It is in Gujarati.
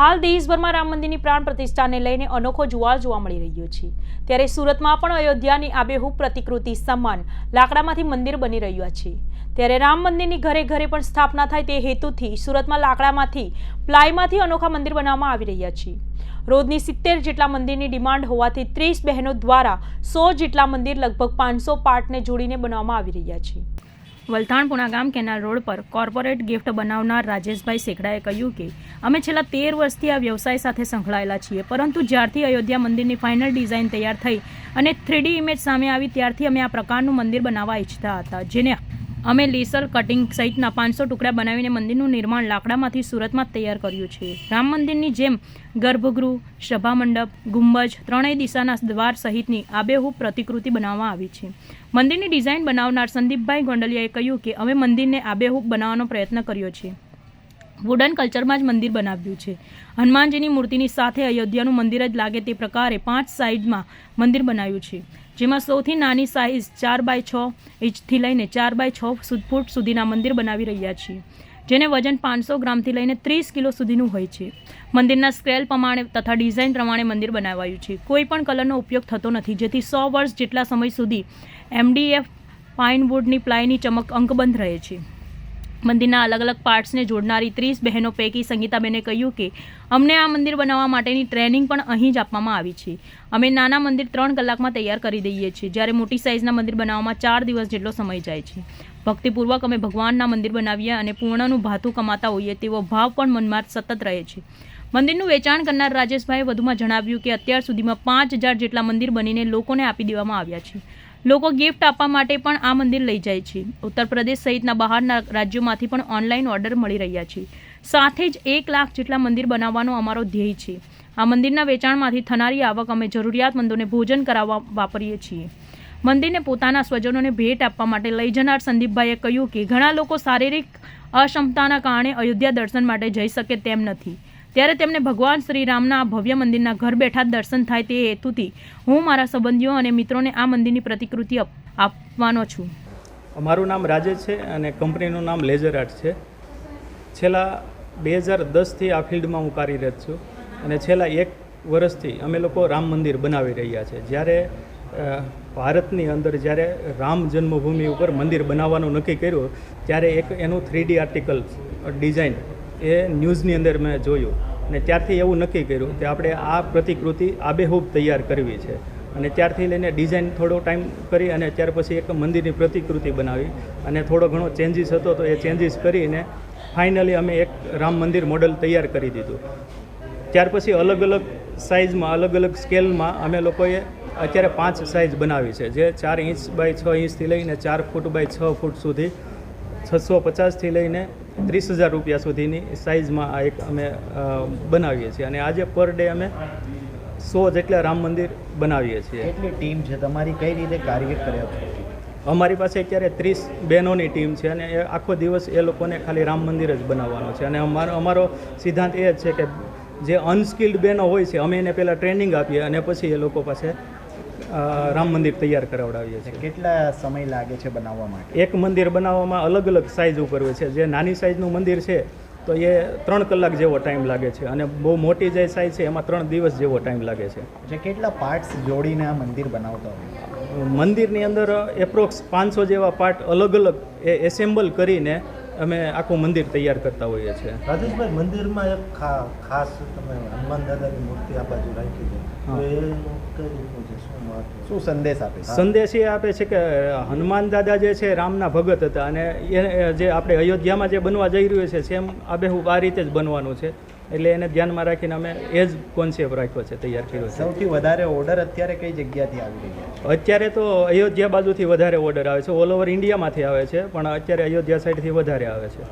હાલ દેશભરમાં રામ મંદિરની પ્રાણ પ્રતિષ્ઠાને લઈને અનોખો જુવાળ જોવા મળી રહ્યો છે. ત્યારે સુરતમાં પણ અયોધ્યાની આબેહૂબ પ્રતિકૃતિ સમાન લાકડામાંથી મંદિર બની રહ્યા છે. ત્યારે રામ મંદિરની ઘરે ઘરે પણ સ્થાપના થાય તે હેતુથી સુરતમાં લાકડામાંથી પ્લાયમાંથી અનોખા મંદિર બનાવવામાં આવી રહ્યા છે. રોજની સિત્તેર જેટલા મંદિરની ડિમાન્ડ હોવાથી ત્રીસ બહેનો દ્વારા સો જેટલા મંદિર લગભગ પાંચસો પાર્ટને જોડીને બનાવવામાં આવી રહ્યા છે. વલથાણ ગામ કેનાલ રોડ પર કોર્પોરેટ ગિફ્ટ બનાવનાર રાજેશભાઈ સેકડાએ કહ્યું કે અમે છેલ્લા તેર વર્ષથી આ વ્યવસાય સાથે સંકળાયેલા છીએ, પરંતુ જ્યારથી અયોધ્યા મંદિરની ફાઇનલ ડિઝાઇન તૈયાર થઈ અને થ્રીડી ઇમેજ સામે આવી, ત્યારથી અમે આ પ્રકારનું મંદિર બનાવવા ઈચ્છતા હતા, જેને અમે લેસર કટિંગ સહિતના પાંચસો ટુકડા બનાવીને મંદિરનું નિર્માણ લાકડામાંથી સુરતમાં તૈયાર કર્યું છે. રામ મંદિરની જેમ ગર્ભગૃહ સભામંડપ ગુંબજ ત્રણેય દિશાના દ્વાર સહિતની આબેહૂબ પ્રતિકૃતિ બનાવવામાં આવી છે. મંદિરની ડિઝાઇન બનાવનાર સંદીપભાઈ ગોંડલિયાએ કહ્યું કે અમે મંદિરને આબેહૂબ બનાવવાનો પ્રયત્ન કર્યો છે. વુડન કલ્ચરમાં જ મંદિર બનાવ્યું છે. હનુમાનજીની મૂર્તિની સાથે અયોધ્યાનું મંદિર જ લાગે તે પ્રકારે પાંચ સાઇઝમાં મંદિર બનાવ્યું છે. જેમાં સૌથી નાની સાઇઝ ચાર બાય છ ઇંચથી લઈને ચાર બાય છ ફૂટ સુધીના મંદિર બનાવી રહ્યા છીએ. જેને વજન પાંચસો ગ્રામથી લઈને ત્રીસ કિલો સુધીનું હોય છે. મંદિરના સ્કેલ પ્રમાણે તથા ડિઝાઇન પ્રમાણે મંદિર બનાવાયું છે. કોઈ પણ કલરનો ઉપયોગ થતો નથી. જેથી સો વર્ષ જેટલા સમય સુધી એમડીએફ પાઇનવુડની પ્લાયની ચમક અંકબંધ રહે છે. મંદિરના અલગ અલગ પાર્ટ્સને જોડનારી ત્રીસ બહેનો પૈકી સંગીતાબેને કહ્યું કે, અમને આ મંદિર બનાવવા માટેની ટ્રેનિંગ પણ અહીં જ આપવામાં આવી છે. અમે નાના મંદિર ત્રણ કલાકમાં તૈયાર કરી દઈએ છીએ, જ્યારે મોટી સાઇઝના મંદિર બનાવવામાં ચાર દિવસ જેટલો સમય જાય છે. ભક્તિપૂર્વક અમે ભગવાનના મંદિર બનાવીએ અને પૂર્ણનું ભાથું કમાતા હોઈએ તેવો ભાવ પણ મનમાં સતત રહે છે. મંદિરનું વેચાણ કરનાર રાજેશભાઈએ વધુમાં જણાવ્યું કે, અત્યાર સુધીમાં પાંચ હજાર જેટલા મંદિર બનીને લોકોને આપી દેવામાં આવ્યા છે. લોકો ગિફ્ટ આપવા માટે પણ આ મંદિર લઈ જાય છે. ઉત્તર પ્રદેશ સહિતના બહારના રાજ્યોમાંથી પણ ઓનલાઈન ઓર્ડર મળી રહ્યા છે. સાથે જ એક લાખ જેટલા મંદિર બનાવવાનો અમારો ધ્યેય છે. આ મંદિરના વેચાણમાંથી થનારી આવક અમે જરૂરિયાતમંદોને ભોજન કરાવવા વાપરીએ છીએ. મંદિરને પોતાના સ્વજનોને ભેટ આપવા માટે લઈ જનાર સંદીપભાઈએ કહ્યું કે ઘણા લોકો શારીરિક અક્ષમતાના કારણે અયોધ્યા દર્શન માટે જઈ શકે તેમ નથી. ત્યારે તેમને ભગવાન શ્રી રામના ભવ્ય મંદિરના ઘર બેઠા દર્શન થાય તે હેતુથી હું મારા સંબંધીઓ અને મિત્રોને આ મંદિરની પ્રતિકૃતિ આપ- આપવાનો છું. અમારું નામ રાજેશ છે અને કંપનીનું નામ લેઝર આર્ટ છે. છેલ્લા બે હજાર દસથી આ ફિલ્ડમાં હું કાર્યરત છું અને છેલ્લા એક વર્ષથી અમે લોકો રામ મંદિર બનાવી રહ્યા છે. જ્યારે ભારતની અંદર જ્યારે રામ જન્મભૂમિ ઉપર મંદિર બનાવવાનું નક્કી કર્યું, ત્યારે એક એનું થ્રીડી આર્ટિકલ ડિઝાઇન એ ન્યૂઝની અંદર મેં જોયું અને ત્યારથી એવું નક્કી કર્યું કે આપણે આ પ્રતિકૃતિ આબેહૂબ તૈયાર કરવી છે. અને ત્યારથી લઈને ડિઝાઇન થોડો ટાઈમ કરી અને ત્યાર પછી એક મંદિરની પ્રતિકૃતિ બનાવી અને થોડો ઘણો ચેન્જીસ હતો તો એ ચેન્જીસ કરીને ફાઇનલી અમે એક રામ મંદિર મોડલ તૈયાર કરી દીધું. ત્યાર પછી અલગ અલગ સાઇઝમાં અલગ અલગ સ્કેલમાં અમે લોકોએ અત્યારે પાંચ સાઇઝ બનાવી છે, જે ચાર ઇંચ બાય છ ઇંચથી લઈને ચાર ફૂટ બાય છ ફૂટ સુધી, છસો પચાસથી લઈને ત્રીસ હજાર રૂપિયા સુધીની સાઇઝમાં આ એક અમે બનાવીએ છીએ. અને આજે પર ડે અમે સો જેટલા રામ મંદિર બનાવીએ છીએ. કેટલી ટીમ છે? તમારી કઈ રીતે કાર્ય કર્યા અમારી પાસે અત્યારે ત્રીસ બહેનોની ટીમ છે અને એ આખો દિવસ એ લોકોને ખાલી રામ મંદિર જ બનાવવાનો છે. અને અમારો અમારો સિદ્ધાંત એ જ છે કે જે અનસ્કિલ્ડ બહેનો હોય છે અમે એને પહેલાં ટ્રેનિંગ આપીએ અને પછી એ લોકો પાસે રામ મંદિર તૈયાર કરાવડાવીએ છીએ. કેટલા સમય લાગે છે બનાવવા માટે? એક મંદિર બનાવવામાં અલગ અલગ સાઇઝ ઉપર હોય છે. જે નાની સાઇઝનું મંદિર છે તો એ ત્રણ કલાક જેવો ટાઈમ લાગે છે અને બહુ મોટી જે સાઇઝ છે એમાં ત્રણ દિવસ જેવો ટાઈમ લાગે છે. જે કેટલા પાર્ટ્સ જોડીને આ મંદિર બનાવતા હોય? મંદિરની અંદર એપ્રોક્સ પાંચસો જેવા પાર્ટ અલગ અલગ એ એસેમ્બલ કરીને અમે આખું મંદિર તૈયાર કરતા હોઈએ છીએ. રાજેશભાઈ મંદિરમાં એક ખાસ તમે હનુમાન દાદાની મૂર્તિ આ બાજુ રાખી છે. શું સંદેશ આપે છે? સંદેશ એ આપે છે કે હનુમાન દાદા જે છે રામના ભગત હતા અને એ જે આપણે અયોધ્યામાં જે બનવા જઈ રહ્યું છે સેમ આબેહૂબ આ રીતે જ બનવાનું છે. એટલે એને ધ્યાનમાં રાખીને અમે એ જ કોન્સેપ્ટ રાખ્યો છે તૈયાર કર્યો છે. સૌથી વધારે ઓર્ડર અત્યારે કઈ જગ્યાથી આવી રહ્યા છે? અત્યારે તો અયોધ્યા બાજુથી વધારે ઓર્ડર આવે છે. ઓલ ઓવર ઇન્ડિયામાંથી આવે છે, પણ અત્યારે અયોધ્યા સાઈડથી વધારે આવે છે.